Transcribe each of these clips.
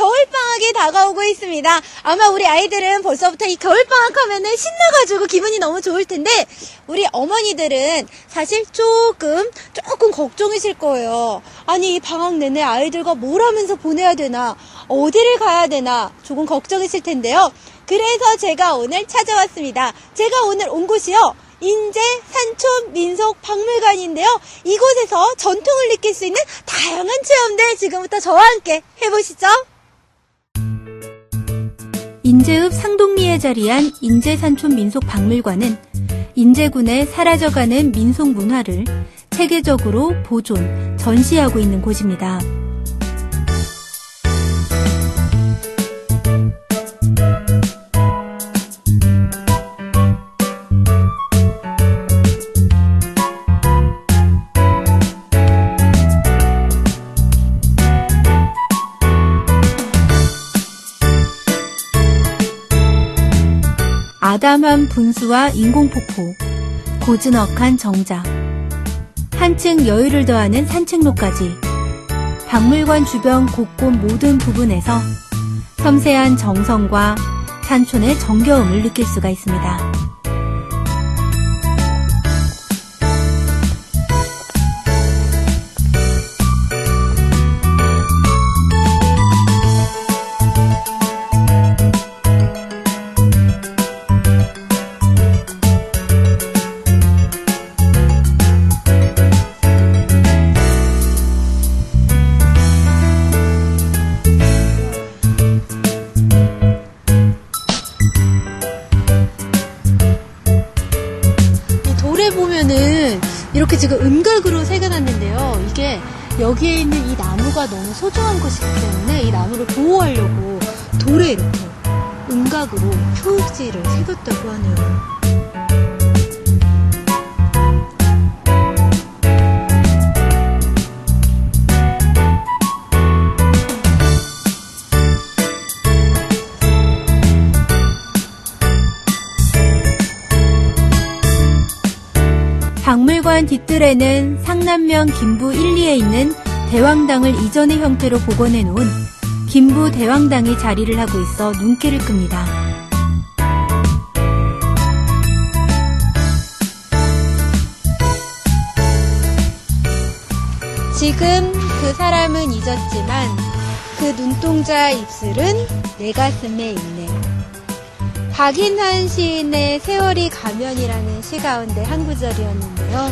겨울방학이 다가오고 있습니다. 아마 우리 아이들은 벌써부터 이 겨울방학 하면은 신나가지고 기분이 너무 좋을 텐데, 우리 어머니들은 사실 조금, 조금 걱정이실 거예요. 아니, 이 방학 내내 아이들과 뭘 하면서 보내야 되나, 어디를 가야 되나, 조금 걱정이실 텐데요. 그래서 제가 오늘 찾아왔습니다. 제가 오늘 온 곳이요. 인제 산촌 민속 박물관인데요. 이곳에서 전통을 느낄 수 있는 다양한 체험들 지금부터 저와 함께 해보시죠. 인제읍 상동리에 자리한 인제산촌 민속박물관은 인제군의 사라져가는 민속 문화를 체계적으로 보존, 전시하고 있는 곳입니다. 아담한 분수와 인공폭포, 고즈넉한 정자, 한층 여유를 더하는 산책로까지 박물관 주변 곳곳 모든 부분에서 섬세한 정성과 산촌의 정겨움을 느낄 수가 있습니다. 보면은 이렇게 지금 음각으로 새겨놨는데요. 이게 여기에 있는 이 나무가 너무 소중한 것이기 때문에 이 나무를 보호하려고 돌에 이렇게 음각으로 표지를 새겼다고 하네요. 박물관 뒷뜰에는 상남면 김부 1, 2에 있는 대왕당을 이전의 형태로 복원해 놓은 김부 대왕당이 자리를 하고 있어 눈길을 끕니다. 지금 그 사람은 잊었지만 그 눈동자 입술은 내 가슴에 있네. 박인환 시인의 세월이 가면이라는 시 가운데 한 구절이었는데요.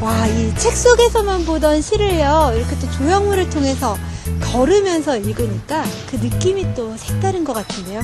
와, 이 책 속에서만 보던 시를요, 이렇게 또 조형물을 통해서 걸으면서 읽으니까 그 느낌이 또 색다른 것 같은데요.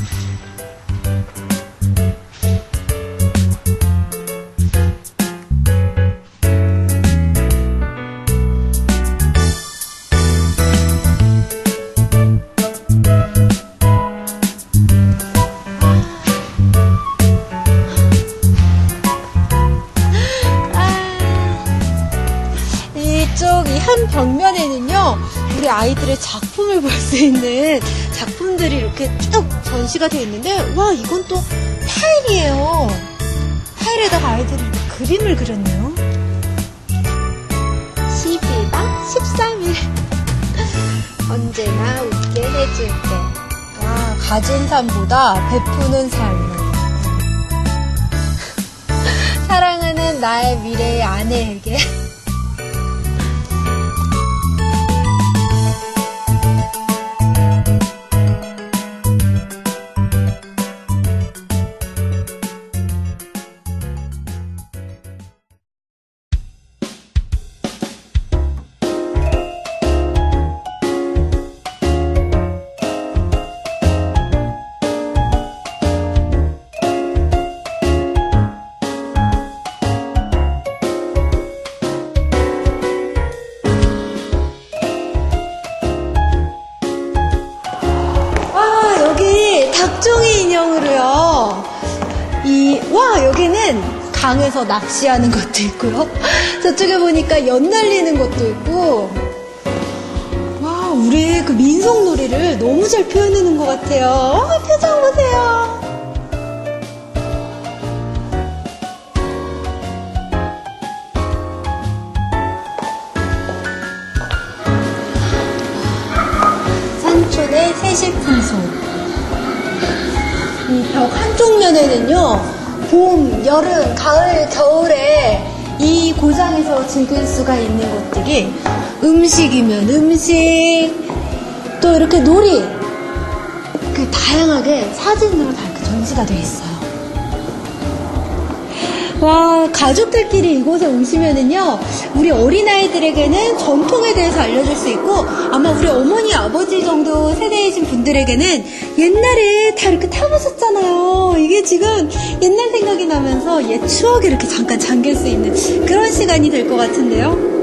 한 벽면에는요, 우리 아이들의 작품을 볼 수 있는 작품들이 이렇게 쭉 전시가 되어 있는데, 와, 이건 또 타일이에요. 타일에다가 아이들이 그림을 그렸네요. 12박 13일. 언제나 웃게 해줄게. 와, 가진 삶보다 베푸는 삶을. 사랑하는 나의 미래의 아내에게. 닭종이 인형으로요. 이, 와, 여기는 강에서 낚시하는 것도 있고요. 저쪽에 보니까 연 날리는 것도 있고. 와, 우리 그 민속놀이를 너무 잘 표현해놓은 것 같아요. 와, 표정 보세요. 산촌의 새 세시풍소. 이벽 한쪽 면에는요, 봄, 여름, 가을, 겨울에 이 고장에서 즐길 수가 있는 것들이 음식이면 음식, 또 이렇게 놀이, 그 다양하게 사진으로 다 전시가 되어 있어요. 와, 가족들끼리 이곳에 오시면은요, 우리 어린아이들에게는 전통에 대해서 알려줄 수 있고, 아마 우리 어머니, 아버지 정도 세대이신 분들에게는 옛날에 다 이렇게 타보셨잖아요. 이게 지금 옛날 생각이 나면서 옛 추억에 이렇게 잠깐 잠길 수 있는 그런 시간이 될 것 같은데요.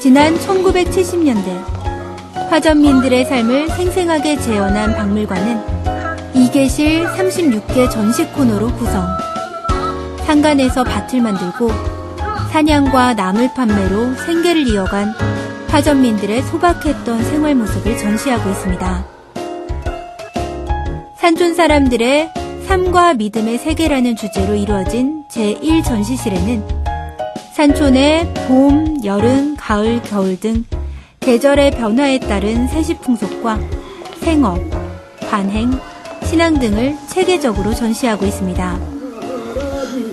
지난 1970년대 화전민들의 삶을 생생하게 재현한 박물관은 이계실 36개 전시 코너로 구성. 산간에서 밭을 만들고 사냥과 나물 판매로 생계를 이어간 화전민들의 소박했던 생활 모습을 전시하고 있습니다. 산촌 사람들의 삶과 믿음의 세계라는 주제로 이루어진 제1전시실에는 산촌의 봄, 여름, 가을, 겨울 등 계절의 변화에 따른 세시 풍속과 생업, 관행, 신앙 등을 체계적으로 전시하고 있습니다.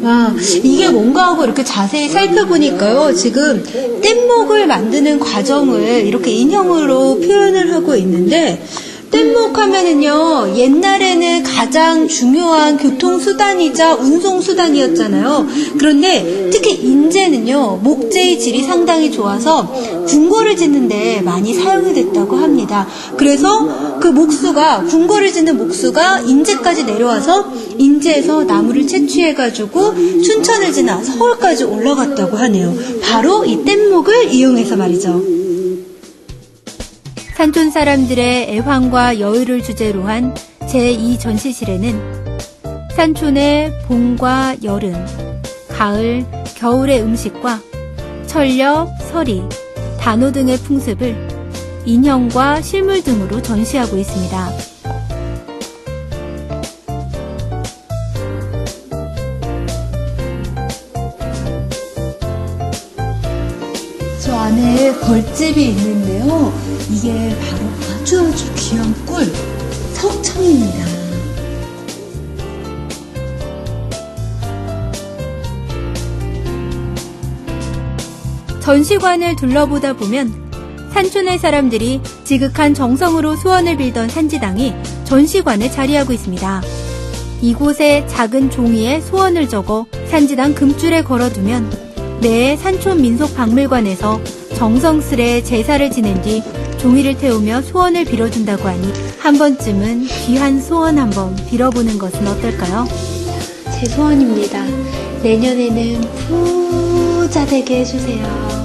와, 이게 뭔가 하고 이렇게 자세히 살펴보니까요, 지금 뗏목을 만드는 과정을 이렇게 인형으로 표현을 하고 있는데, 뗏목 하면은요, 옛날에는 가장 중요한 교통수단이자 운송수단이었잖아요. 그런데 특히 인제는요, 목재의 질이 상당히 좋아서 궁궐을 짓는데 많이 사용이 됐다고 합니다. 그래서 그 목수가, 궁궐을 짓는 목수가 인제까지 내려와서 인제에서 나무를 채취해가지고 춘천을 지나 서울까지 올라갔다고 하네요. 바로 이 뗏목을 이용해서 말이죠. 산촌 사람들의 애환과 여유를 주제로 한 제2 전시실에는 산촌의 봄과 여름, 가을, 겨울의 음식과 철렵, 서리, 단오 등의 풍습을 인형과 실물 등으로 전시하고 있습니다. 저 안에 벌집이 있는데요. 이게 바로 아주 아주 귀한 꿀, 석청입니다. 전시관을 둘러보다 보면 산촌의 사람들이 지극한 정성으로 소원을 빌던 산지당이 전시관에 자리하고 있습니다. 이곳에 작은 종이에 소원을 적어 산지당 금줄에 걸어두면 내 산촌 민속 박물관에서 정성스레 제사를 지낸 뒤 종이를 태우며 소원을 빌어준다고 하니 한 번쯤은 귀한 소원 한번 빌어보는 것은 어떨까요? 제 소원입니다. 내년에는 부자 되게 해주세요.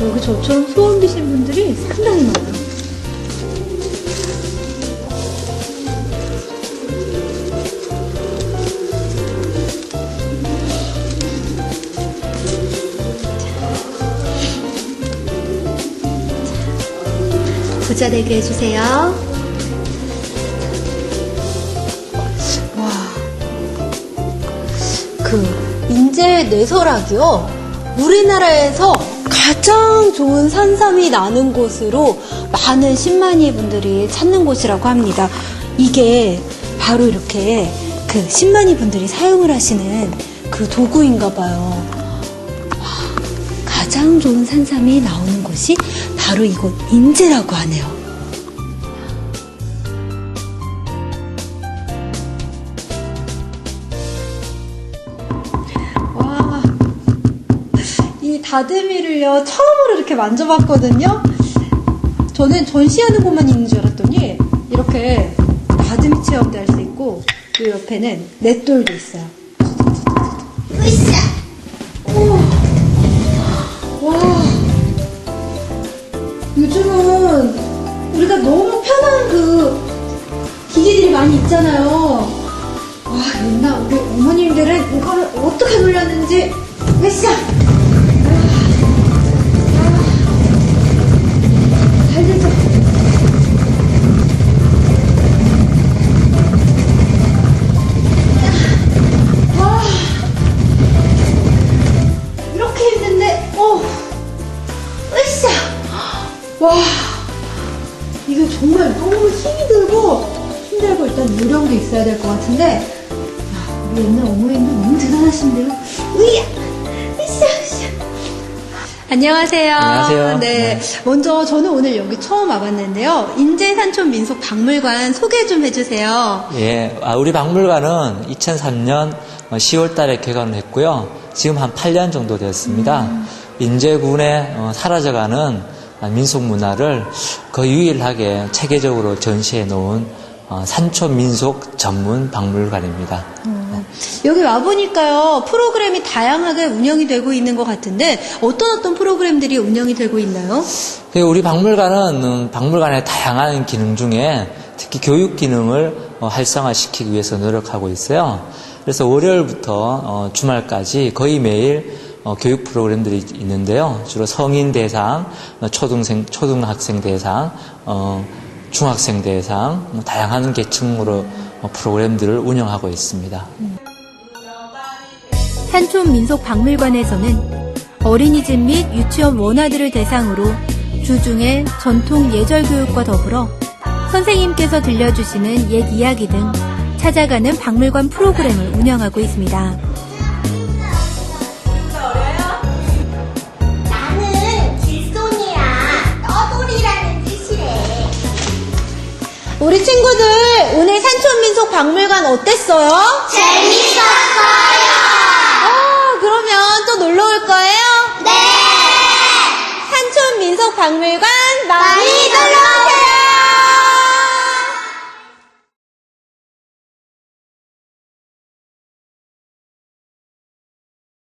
여기 저처럼 소원 비신 분들이 상당히 많아요. 부자 되게 해주세요. 와, 그 인제 뇌설학이요. 우리나라에서 가장 좋은 산삼이 나는 곳으로 많은 신만이 분들이 찾는 곳이라고 합니다. 이게 바로 이렇게 그 신만이 분들이 사용을 하시는 그 도구인가 봐요. 와, 가장 좋은 산삼이 나오는 곳이 바로 이곳 인제라고 하네요. 와, 이 다듬이를요, 처음으로 이렇게 만져봤거든요. 저는 전시하는 곳만 있는 줄 알았더니, 이렇게 다듬이 체험도 할 수 있고, 그 옆에는 넷돌도 있어요. 으쌰! 기계들이 많이 있잖아요. 와, 옛날 우리 어머님들은 이거를 어떻게 놀렸는지, 으쌰! 요령도 있어야 될 것 같은데, 야, 우리 옛날 어머님도 너무 대단하신데요? 으야! 으쌰, 으쌰. 안녕하세요. 안녕하세요. 네. 네. 먼저 저는 오늘 여기 처음 와봤는데요. 인제산촌 민속박물관 소개 좀 해주세요. 예, 아, 우리 박물관은 2003년 10월 달에 개관을 했고요. 지금 한 8년 정도 되었습니다. 인제군에 어, 사라져가는 민속 문화를 거의 유일하게 체계적으로 전시해 놓은 어, 산촌 민속 전문 박물관입니다. 여기 와 보니까요, 프로그램이 다양하게 운영이 되고 있는 것 같은데, 어떤 어떤 프로그램들이 운영이 되고 있나요? 그 우리 박물관은 음, 박물관의 다양한 기능 중에 특히 교육 기능을 어, 활성화시키기 위해서 노력하고 있어요. 그래서 월요일부터 어, 주말까지 거의 매일 어, 교육 프로그램들이 있는데요. 주로 성인 대상, 어, 초등생, 초등학생 대상, 어, 중학생 대상, 뭐 다양한 계층으로 어, 프로그램들을 운영하고 있습니다. 산촌 민속 박물관에서는 어린이집 및 유치원 원아들을 대상으로 주중에 전통 예절 교육과 더불어 선생님께서 들려주시는 옛 이야기 등 찾아가는 박물관 프로그램을 운영하고 있습니다. 우리 친구들, 오늘 산촌민속 박물관 어땠어요? 재밌었어요. 아, 그러면 또 놀러 올 거예요? 네. 산촌민속 박물관